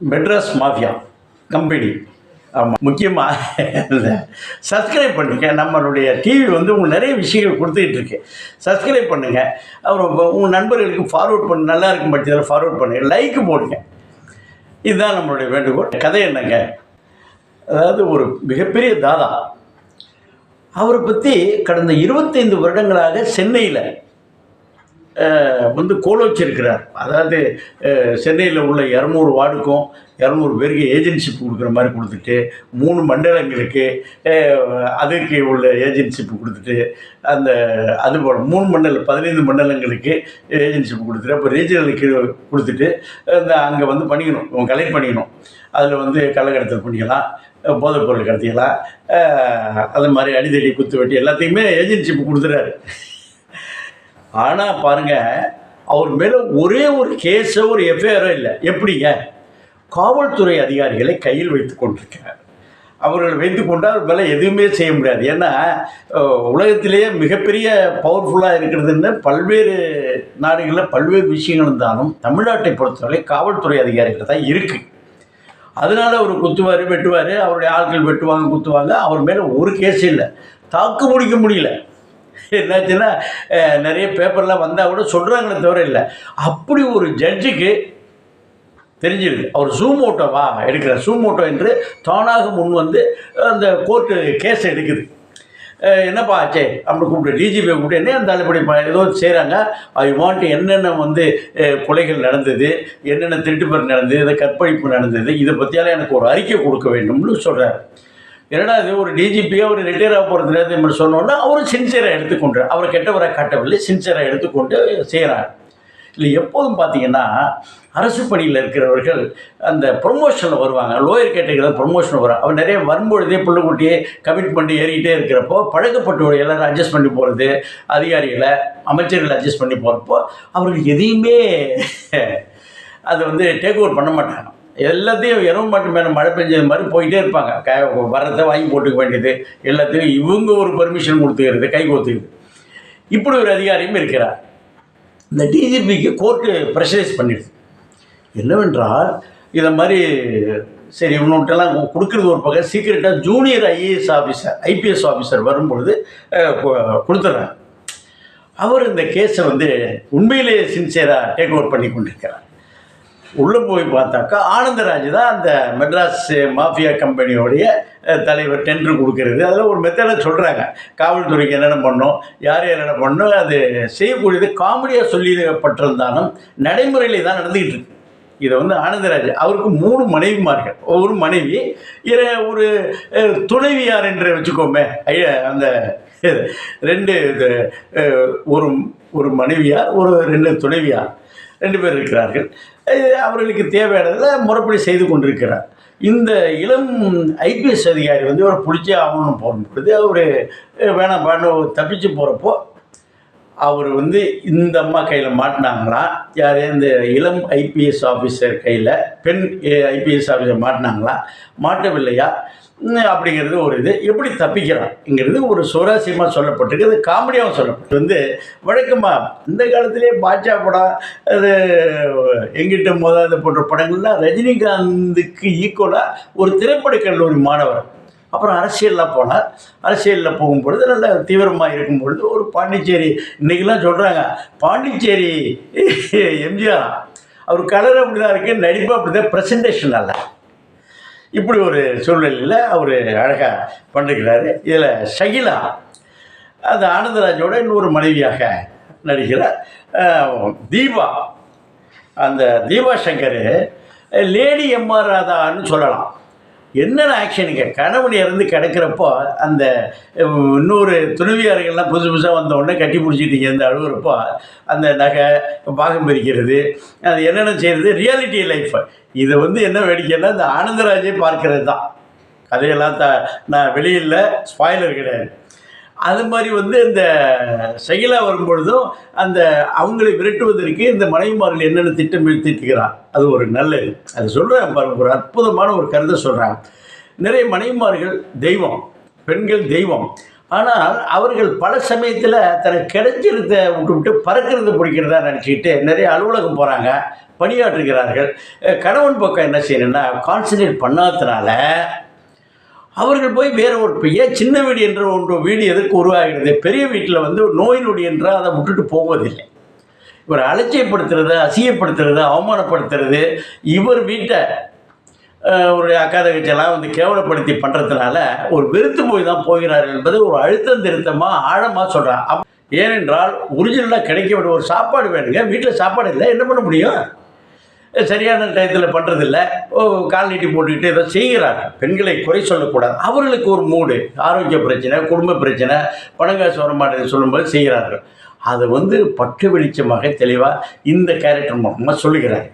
Madras mafia company. ஆமாம் முக்கியமாக subscribe பண்ணுங்கள் நம்மளுடைய டிவி வந்து உங்களுக்கு நிறைய விஷயங்கள் கொடுத்துக்கிட்டு இருக்கு. சப்ஸ்கிரைப் பண்ணுங்கள் அப்புறம் உங்கள் நண்பர்களுக்கு ஃபார்வர்ட் பண்ண. நல்லா இருக்கும் பட்சத்தில் ஃபார்வர்ட் பண்ணுங்க. லைக் போடுங்க. இதுதான் நம்மளுடைய வேண்டுகோள். கதை என்னங்க? அதாவது ஒரு மிகப்பெரிய தாதா. அவரை பற்றி கடந்த இருபத்தைந்து வருடங்களாக சென்னையில் வந்து கோல் வச்சிருக்கிறார் அதாவது சென்னையில் உள்ள இரநூறு வார்டுக்கும் இரநூறு பேருக்கு ஏஜென்சிப் கொடுக்குற மாதிரி கொடுத்துட்டு மூணு மண்டலங்களுக்கு அதுக்கு உள்ள ஏஜென்சிப்பு கொடுத்துட்டு அந்த அது போல் மூணு மண்டலம் பதினைந்து மண்டலங்களுக்கு ஏஜென்சிப் கொடுத்துட்டு அப்போ ரீஜனலுக்கு கொடுத்துட்டு அந்த அங்கே வந்து பண்ணிக்கணும். கலெக்ட் பண்ணிக்கணும். அதில் வந்து கள்ளக்கடத்தல் பண்ணிக்கலாம் போதைப் பொருள் கடத்திக்கலாம். அது மாதிரி அடிதடி குத்து வெட்டி எல்லாத்தையுமே ஏஜென்சிப்பு கொடுத்துறாரு. ஆனால் பாருங்கள் அவர் மேலே ஒரே ஒரு கேஸோ ஒரு எஃப்ஐஆரோ இல்லை. எப்படிங்க? காவல்துறை அதிகாரிகளை கையில் வைத்து கொண்டிருக்கிறார். அவர்கள் வைத்து கொண்டால் அவர் மேலே எதுவுமே செய்ய முடியாது. ஏன்னா உலகத்திலேயே மிகப்பெரிய பவர்ஃபுல்லாக இருக்கிறதுன்னு பல்வேறு நாடுகளில் பல்வேறு விஷயங்கள் இருந்தாலும் தமிழ்நாட்டை பொறுத்தவரை காவல்துறை அதிகாரிகள் தான் இருக்குது அதனால அவர் குத்துவார் வெட்டுவார் அவருடைய ஆட்கள் வெட்டுவாங்க குத்துவாங்க. அவர் மேலே ஒரு கேஸ் இல்லை. தாக்கு முடிக்க முடியல. என்னாச்சுன்னா நிறைய பேப்பர்லாம் வந்தால் கூட சொல்கிறாங்களே தவிர இல்லை. அப்படி ஒரு ஜட்ஜுக்கு தெரிஞ்சிருக்கு அவர் ஜூம் ஓட்டோவா எடுக்கிறார். ஜூம் ஓட்டோ என்று தானாக முன் வந்து அந்த கோர்ட்டு கேஸ் எடுக்குது. என்னப்பா ஆச்சே? அப்படி கூப்பிட்டு டிஜிபி கூப்பிட்டு என்ன அந்த இப்படி ஏதோ செய்கிறாங்க ஐ வாண்ட் என்னென்ன வந்து கொலைகள் நடந்தது என்னென்ன திருட்டுப்பர் நடந்தது இதை கற்பழிப்பு நடந்தது இதை பற்றியால எனக்கு ஒரு அறிக்கை கொடுக்க வேண்டும்னு சொல்கிறார் என்னடா இது ஒரு டிஜிபியாக ஒரு ரிட்டையர் ஆக போகிறது நேரத்தை இப்படி சொன்னோன்னா அவரும் சின்சியராக எடுத்துக்கொண்டு அவர் கெட்டவரை காட்டவில்லை சின்சியராக எடுத்துக்கொண்டு செய்கிறார் இல்லை எப்போதும் பார்த்தீங்கன்னா அரசு பணியில் இருக்கிறவர்கள் அந்த ப்ரொமோஷனில் வருவாங்க. லோயர் கேட்டகரியில் ப்ரொமோஷன் வரும். அவர் நிறைய வரும்பொழுதே பிள்ளைக்குட்டியே கமிட்மெண்ட் ஏறிக்கிட்டே இருக்கிறப்போ பழக்கப்பட்டவர்கள் எல்லாரும் அட்ஜஸ்ட் பண்ணி போகிறது அதிகாரிகளை அமைச்சர்களை அட்ஜஸ்ட் பண்ணி போகிறப்போ அவர்கள் எதையுமே அதை வந்து டேக் ஓவர் பண்ண மாட்டாங்க. எல்லாத்தையும் இரவு மட்டும் மேலே மழை பெஞ்சது மாதிரி போயிட்டே இருப்பாங்க. க வரதை வாங்கி போட்டுக்க வேண்டியது. எல்லாத்தையும் இவங்க ஒரு பர்மிஷன் கொடுத்துக்கிறது கை கோத்துக்கிறது. இப்படி ஒரு அதிகாரியும் இருக்கிறார். இந்த டிஜிபிக்கு கோர்ட்டு ப்ரெஷரைஸ் பண்ணிடுது. என்னவென்றால் இதை மாதிரி சரி இவனுட்டெல்லாம் கொடுக்குறது ஒரு பக்கம். சீக்கிரட்டாக junior IAS officer IPS officer வரும்பொழுது கொடுத்துட்றாங்க அவர் இந்த கேஸை வந்து உண்மையிலேயே சின்சியராக டேக் ஓவர் பண்ணி கொண்டிருக்கிறார் உள்ளே போய் பார்த்தாக்கா ஆனந்தராஜ் தான் அந்த மெட்ராஸ் மாஃபியா கம்பெனியோடைய தலைவர் டெண்டர் கொடுக்கறது. அதில் ஒரு மெத்தடை சொல்கிறாங்க காவல்துறைக்கு என்னென்ன பண்ணும் யார் யார் என்னென்ன பண்ணும் அது செய்யக்கூடியது காமெடியாக சொல்லப்பட்டிருந்தாலும் நடைமுறையில் தான் நடந்துக்கிட்டு இருக்கு. இதை வந்து ஆனந்தராஜ் அவருக்கு மூணு மனைவிமார்கள். ஒரு மனைவி ஒரு துணைவியார் என்று வச்சுக்கோமே ஐயா அந்த ரெண்டு இது, ஒரு ஒரு மனைவியார் ஒரு ரெண்டு துணைவியார். ரெண்டு பேர் இருக்கிறார்கள். அவர்களுக்கு தேவையானதில் முறைப்படி செய்து கொண்டிருக்கிறார். இந்த இளம் ஐபிஎஸ் அதிகாரி வந்து ஒரு பிடிச்சி ஆகணும்னு போகும்பொழுது அவர் வேணாம் வேணும் தப்பிச்சு போகிறப்போ அவர் வந்து இந்த அம்மா கையில் மாட்டினாங்களா? யார்? இந்த இளம் ஐபிஎஸ் ஆஃபீஸர் கையில் பெண் ஐபிஎஸ் ஆஃபீஸர் மாட்டினாங்களா? மாட்டவில்லையா? அப்படிங்கிறது ஒரு இது. எப்படி தப்பிக்கிறாங்கிறது ஒரு சுவாரஸ்யமாக சொல்லப்பட்டிருக்கு. அது காமெடியாகவும் சொல்லப்பட்டு வந்து வழக்கமாக இந்த காலத்திலே பாட்சா படம் அது எங்கிட்ட மோதாத போன்ற படங்கள்லாம் ரஜினிகாந்துக்கு ஈக்குவலாக ஒரு திரைப்பட கல்லூரி மாணவர். அப்புறம் அரசியலில் போனார் அரசியலில் போகும்பொழுது நல்ல தீவிரமாக இருக்கும் பொழுது ஒரு பாண்டிச்சேரி இன்றைக்கெல்லாம் சொல்கிறாங்க பாண்டிச்சேரி எம்ஜிஆர் அவர் கலர் அப்படி தான் இருக்குது நடிப்பு அப்படி தான் ப்ரெசன்டேஷன் அல்ல. இப்படி ஒரு சூழ்நிலையில் அவர் அழகாக பண்ணிருக்கிறாரு இதில் ஷகிலா அந்த ஆனந்தராஜோட இன்னொரு மனைவியாக நடிக்கிறார். தீபா. அந்த Deepa Shankar lady M R ராதான்னு சொல்லலாம். என்னென்ன ஆக்ஷனுங்க கணவன் இறந்து கிடக்கிறப்போ அந்த இன்னொரு துணைவியார்கள்லாம் புதுசு புதுசாக வந்த உடனே கட்டி பிடிச்சிட்டு இருந்து அழுகுறப்போ அந்த நகை பாகம் பிரிக்கிறது அது என்னென்ன செய்கிறது ரியாலிட்டி லைஃப் இது வந்து என்ன வேடிக்கைன்னா இந்த ஆனந்தராஜை பார்க்கறது தான் கதையெல்லாம் த நான் வெளியில் ஸ்பாய்லர் கிடையாது. அது மாதிரி வந்து இந்த செயலாக வரும்பொழுதும் அந்த அவங்களை விரட்டுவதற்கு இந்த மனைவிமார்கள் என்னென்ன திட்டம் தீட்டுகிறார் அது ஒரு நல்லது. அது சொல்கிறேன் பாருங்க ஒரு அற்புதமான ஒரு கருத்தை சொல்கிறாங்க நிறைய மனைவிமார்கள் தெய்வம் பெண்கள் தெய்வம். ஆனால் அவர்கள் பல சமயத்தில் தனக்கு கிடைச்சிருந்த விட்டுவிட்டு பறக்கிறது பிடிக்கிறதா நினச்சிக்கிட்டு நிறைய அலுவலகம் போகிறாங்க பணியாற்றுகிறார்கள். கணவன் பக்கம் என்ன செய்யணும்னா கான்சன்ட்ரேட் பண்ணாததுனால அவர்கள் போய் வேற ஒரு இப்ப ஏன் சின்ன வீடு என்ற ஒன்று வீடு எதற்கு உருவாகிறது? பெரிய வீட்டில் வந்து நோய் நொடி என்றால் அதை விட்டுட்டு போவதில்லை. இவர் அலட்சியப்படுத்துறது அசியப்படுத்துறது அவமானப்படுத்துறது இவர் வீட்டை அவருடைய அக்கா தங்கச்சியெல்லாம் வந்து கேவலப்படுத்தி பண்ணுறதுனால ஒரு வெறுத்து போய் தான் போகிறார் என்பது ஒரு அழுத்தம் திருத்தமாக ஆழமாக சொல்கிறார் ஏனென்றால் ஒரிஜினலாக கிடைக்க வேண்டிய ஒரு சாப்பாடு வேணுங்க. வீட்டில் சாப்பாடு இல்லை என்ன பண்ண முடியும்? சரியான டயத்தில் பண்ணுறதில்ல ஓ கால் நீட்டி போட்டுக்கிட்டு ஏதோ செய்கிறாங்க. பெண்களை குறை சொல்லக்கூடாது. அவர்களுக்கு ஒரு மூடு ஆரோக்கிய பிரச்சனை குடும்ப பிரச்சனை பணங்காசு வரமாட்டேன் சொல்லும்போது செய்கிறார்கள். அதை வந்து பட்டு வெளிச்சமாக தெளிவாக இந்த கேரக்டர் மூலமாக சொல்லுகிறார்.